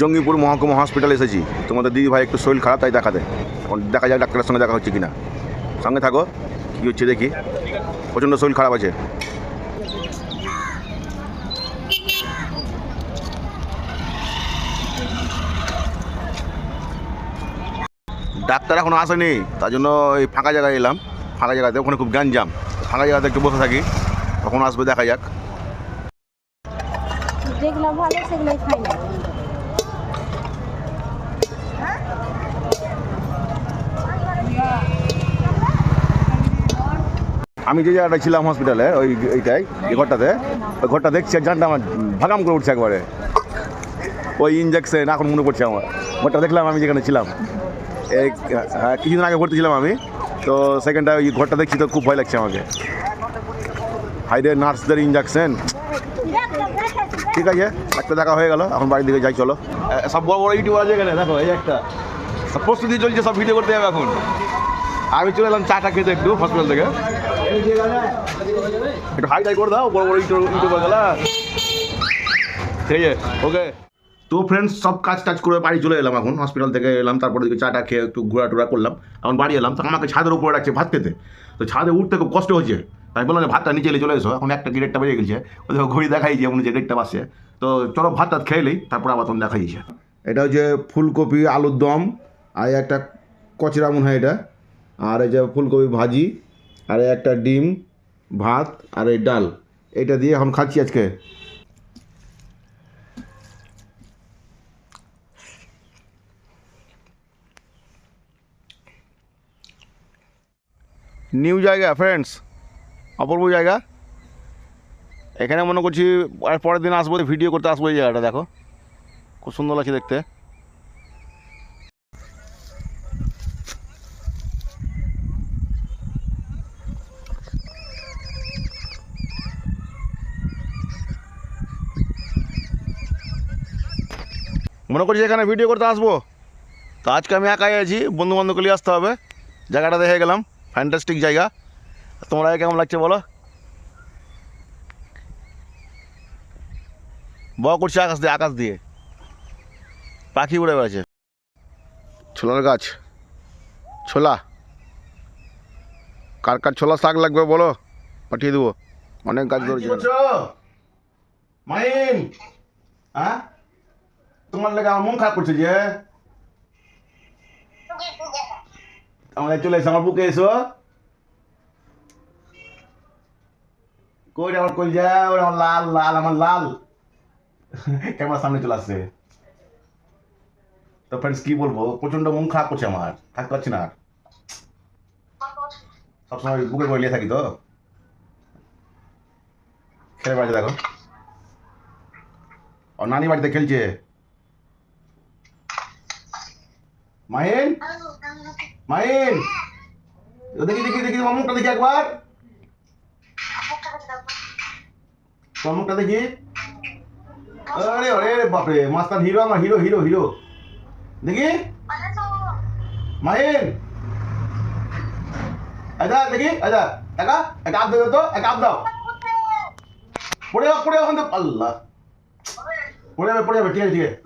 জঙ্গিপুর মহকুমা হসপিটালে এসেছি। তোমাদের দিদি ভাই একটু শরীর খারাপ, তাই দেখাতে এখন দেখা যাক ডাক্তারের সঙ্গে দেখা হচ্ছে কিনা। সঙ্গে থাকো, কী হচ্ছে দেখি। প্রচণ্ড শরীর খারাপ আছে। ডাক্তার এখনও আসেনি, তার জন্য এই ফাঁকা জায়গায় এলাম। ফাঁকা জায়গাতে, ওখানে খুব গ্যাঞ্জাম। ফাঁকা জায়গাতে একটু বসে থাকি তখন আসবে দেখা যাক। যেগুলো ভালো, সেগুলোই খাই না। আমি যে জায়গাটা ছিলাম হসপিটালে ওই এইটাই এই ঘরটাতে ওই ঘরটা দেখছি জানটা আমার ভাগাম করে উঠছে একবারে। ওই ইঞ্জেকশন এখন মনে পড়ছে আমার। ঘরটা দেখলাম আমি যেখানে ছিলাম। এই হ্যাঁ, কিছুদিন আগে ভর্তি ছিলাম আমি। তো সেকেন্ডটা ওই ঘরটা দেখছি তো খুব ভয় লাগছে আমাকে। হাইডে নার্সদের ইঞ্জেকশন ঠিক আছে একটা দেখা হয়ে গেল এখন বাড়ির দিকে যাই চলো। সব বড় বড় ইউটিউবার আছে এখানে দেখো এই একটা। প্রস্তুতি চলছে সব ভিডিও করতে যাবে এখন। আমি চলে এলাম চাটা খেতে একটু হসপিটাল থেকে। একটু হাই টাই করে দাও বড় বড় ইউটিউব ইউটিউবার গেলা। ঠিক আছে ওকে তো ফ্রেন্ডস সব কাজ টাজ করে বাড়ি চলে এলাম এখন হসপিটাল থেকে এলাম তারপরে দিকে চাটা খেয়ে একটু ঘোরা টোরা করলাম এখন বাড়ি এলাম। তখন আমাকে ছাদের উপরে রাখছে ভাত খেতে। তো ছাদে উঠতে খুব কষ্ট হচ্ছে। তাই বললাম যে ভাতটা নিচে এলে চলে এসো এখন একটা কি ডেটটা বেজে গেছে ও দেখো ঘড়ি দেখাই যে হচ্ছে ডেটটা বাসছে তো চলো ভাত টাত খেয়ে নিই তারপর আবার তখন দেখা যাচ্ছে এটা হচ্ছে ফুলকপি আলুর দম আর একটা কচরা মনে হয় এটা। আর এই যে ফুলকপি ভাজি আর একটা ডিম, ভাত আর এই ডাল। এটা দিয়ে এখন খাচ্ছি আজকে। নিউ জায়গা ফ্রেন্ডস অপূর্ব জায়গা। এখানে মনে করছি পরের দিন আসব, ভিডিও করতে আসব এই জায়গাটা, দেখো। খুব সুন্দর লাগছে দেখতে। মনে করছি এখানে ভিডিও করতে আসব। তো আজকে আমি একাই আছি বন্ধু বান্ধবকে নিয়ে আসতে হবে। জায়গাটা দেখে গেলাম ফ্যান্টাস্টিক জায়গা। তোমরা কেমন লাগছে বলো? ব করছে আকাশ দিয়ে আকাশ দিয়ে। পাখি উড়ে বেড়াচ্ছে। ছোলার গাছ। ছোলা। কার কার ছোলা শাক লাগবে বলো? পাঠিয়ে দেবো। অনেক গাছ ধরেছে। মাইন! হ্যাঁ? তোমার লেগে আমার মন খারাপ করছে যে? আমাদের চলে এসো, আমার বুকে এসো। কই আমার কই যা, ওরে আমার লাল লাল, আমার লাল। ক্যামেরার সামনে চলে আসছে। তো ফ্রেন্ডস কি বলব? প্রচণ্ড মন খারাপ করছে আমার। থাকতে পারছি না সবসময় বুকে করে নিয়ে থাকি তো। খেলে বাড়িতে দেখো। ও নানি বাড়িতে খেলছে। মাহিন? মাহিন? দেখি দেখি দেখি, তোমার মুখটা দেখি একবার। তোমার মুখটা দেখি। আরে আরে আরে, বাপরে মাস্টার হিরো আমার, হিরো হিরো হিরো। দেখি। মাহিন? আচ্ছা দেখি আচ্ছা একা একা আপ দেবে তো, একা আপ দাও। পড়ে যাও, পড়ে থেকে। আল্লাহ। পড়ে যাবে পড়ে যাবে, ঠিক আছে ঠিক আছে